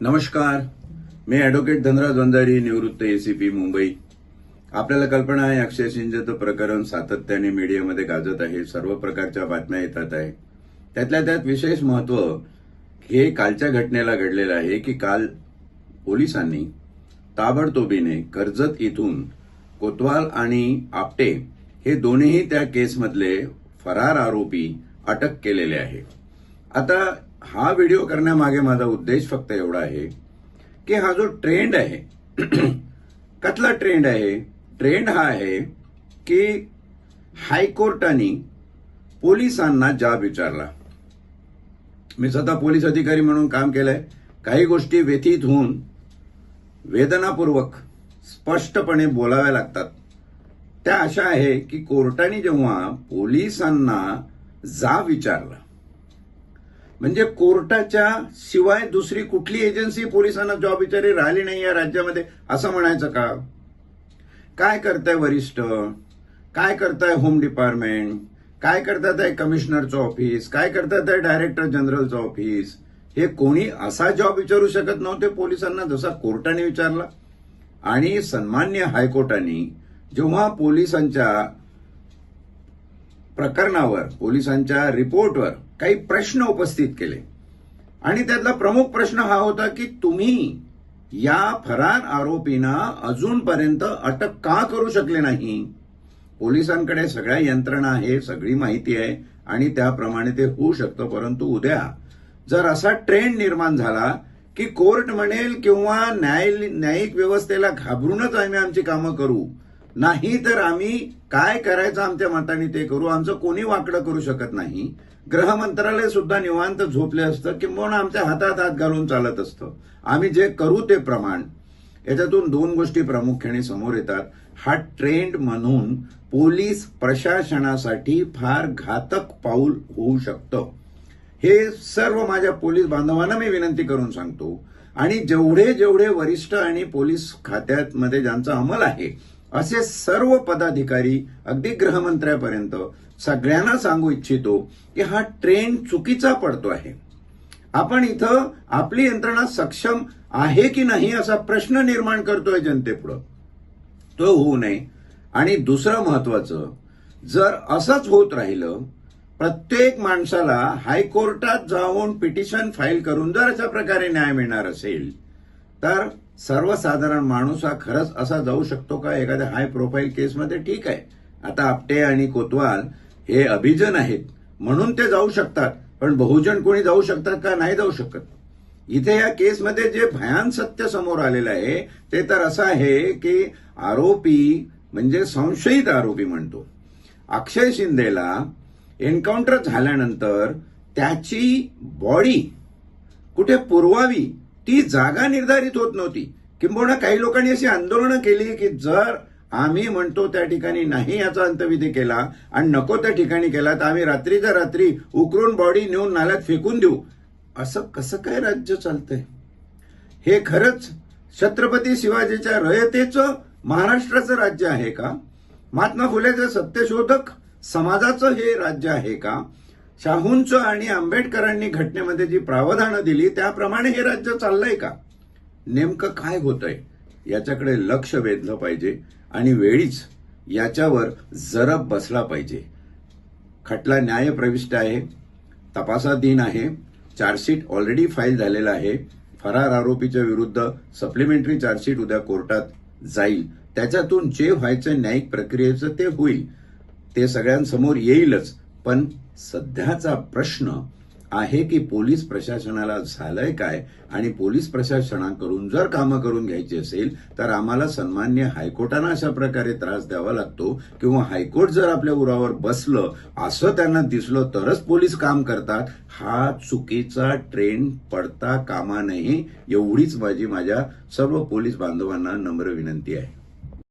नमस्कार. मी ॲडव्होकेट धनराज वंजारी निवृत्त एसीपी मुंबई. आपल्याला कल्पना आहे अक्षय सिंचचं प्रकरण सातत्याने मीडियामध्ये गाजत आहे सर्व प्रकारच्या बातम्या येतात आहे. त्यातल्या त्यात विशेष महत्त्व हे कालच्या घटनेला घडलेलं आहे की काल पोलिसांनी ताबडतोबीने कर्जत इथून कोतवाल आणि आपटे हे दोन्हीही त्या केसमधले फरार आरोपी अटक केलेले आहे. आता हा व्हिडिओ करण्यामागे माझा उद्देश फक्त एवढा आहे की हा जो ट्रेंड आहे कसला ट्रेंड आहे? ट्रेंड हा आहे की हायकोर्टाने पोलिसांना जाब विचारला. मी स्वतः पोलीस अधिकारी म्हणून काम केलंय. काही गोष्टी व्यथित होऊन वेदनापूर्वक स्पष्टपणे बोलाव्या लागतात. त्या अशा आहे की कोर्टाने जेव्हा पोलिसांना जाब विचारला म्हणजे कोर्टाच्या शिवाय दुसरी कुठली एजन्सी पोलिसांना जॉब विचारी राहिली नाही या राज्यामध्ये? असं म्हणायचं का? काय करताय वरिष्ठ? काय करताय होम डिपार्टमेंट? काय करतात आहे कमिशनरचं ऑफिस? काय करतात आहे डायरेक्टर जनरलचं ऑफिस? हे कोणी असा जॉब विचारू शकत नव्हते पोलिसांना जसा कोर्टाने विचारला. आणि सन्मान्य हायकोर्टाने जेव्हा पोलिसांच्या प्रकरणावर पोलिसांच्या रिपोर्टवर काही प्रश्न उपस्थित केले. आणि त्यातला प्रमुख प्रश्न हा होता की तुम्ही या फरार आरोपींना अजूनपर्यंत अटक का करू शकले नाही? पोलिसांकडे सगळ्या यंत्रणा आहे सगळी माहिती आहे आणि त्याप्रमाणे ते होऊ शकतं. परंतु उद्या जर असा ट्रेंड निर्माण झाला की कोर्ट म्हणेल किंवा न्याय न्यायिक व्यवस्थेला घाबरूनच आम्ही आमची कामं करू नाही तर आम्ही काय करायचं आमच्या मताने ते करू? आमचं कोणी वाकडं करू शकत नाही? गृह मंत्रालय सुद्धा निवांत झोपले असतं किंवा आमच्या हातात हात घालून चालत असतं. आम्ही जे करू ते प्रमाण. याच्यातून दोन गोष्टी प्रामुख्याने समोर येतात. हा ट्रेंड म्हणून पोलीस प्रशासनासाठी फार घातक पाऊल होऊ शकतं. हे सर्व माझ्या पोलीस बांधवांना मी विनंती करून सांगतो. आणि जेवढे जेवढे वरिष्ठ आणि पोलीस खात्यात मध्ये ज्यांचा अंमल आहे असे सर्व पदाधिकारी अगदी गृहमंत्र्यापर्यंत सगळ्यांना सांगू इच्छितो की हा ट्रेंड चुकीचा पडतो आहे. आपण इथं आपली यंत्रणा सक्षम आहे की नाही असा प्रश्न निर्माण करतोय जनतेपुढं. तो होऊ नये. आणि दुसरं महत्वाचं जर असंच होत राहिलं प्रत्येक माणसाला हायकोर्टात जाऊन पिटिशन फाईल करून जर अशा प्रकारे न्याय मिळणार असेल तर सर्वसाधारण माणूस हा खरंच असा जाऊ शकतो का? एखाद्या हाय प्रोफाईल केसमध्ये ठीक आहे. आता आपटे आणि कोतवाल हे अभिजन आहेत. म्हणून ते जाऊ शकतात. पण बहुजन कोणी जाऊ शकतात का? नाही जाऊ शकत. इथे या केसमध्ये जे भयान सत्य समोर आलेलं आहे ते तर असं आहे की आरोपी म्हणजे संशयित आरोपी म्हणतो. अक्षय शिंदेला एन्काउंटर झाल्यानंतर त्याची बॉडी कुठे पुरवावी? ती जागा निर्धारित होत नव्हती. किंबहुना काही लोकांनी अशी आंदोलनं केली की जर आम्ही म्हणतो त्या ठिकाणी नाही याचा अंतविधी केला आणि नको त्या ठिकाणी केला तर आम्ही रात्रीच्या रात्री उकरून बॉडी नेऊन नाल्यात फेकून देऊ. असं कसं काय राज्य चालतंय? हे खरंच छत्रपती शिवाजीच्या रयतेचं महाराष्ट्राचं राज्य आहे का? महात्मा फुलेचं सत्यशोधक समाजाचं हे राज्य आहे का? शाहूंचं आणि आंबेडकरांनी घटनेमध्ये जी प्रावधानं दिली त्याप्रमाणे हे राज्य चाललंय का? नेमकं काय होतंय? याच्याकडे लक्ष वेधलं पाहिजे आणि वेळीच याच्यावर जरब बसला पाहिजे. खटला न्याय प्रविष्ट आहे तपासाधीन आहे चार्जशीट ऑलरेडी फाईल झालेला आहे फरार आरोपीच्या विरुद्ध सप्लिमेंटरी चार्जशीट उद्या कोर्टात जाईल. त्याच्यातून जे व्हायचं न्यायिक प्रक्रियेचं ते होईल. ते सगळ्यांसमोर येईलच. पण सध्याचा प्रश्न आहे की पोलीस प्रशासनाला झालंय काय? आणि पोलीस प्रशासनाकडून जर कामं करून घ्यायची असेल तर आम्हाला सन्मान्य हायकोर्टानं अशा प्रकारे त्रास द्यावा लागतो. किंवा हायकोर्ट जर आपल्या उरावर बसलं असं त्यांना दिसलं तरच पोलीस काम करतात. हा चुकीचा ट्रेंड पडता कामा नये एवढीच माझी माझ्या सर्व पोलीस बांधवांना नम्र विनंती आहे.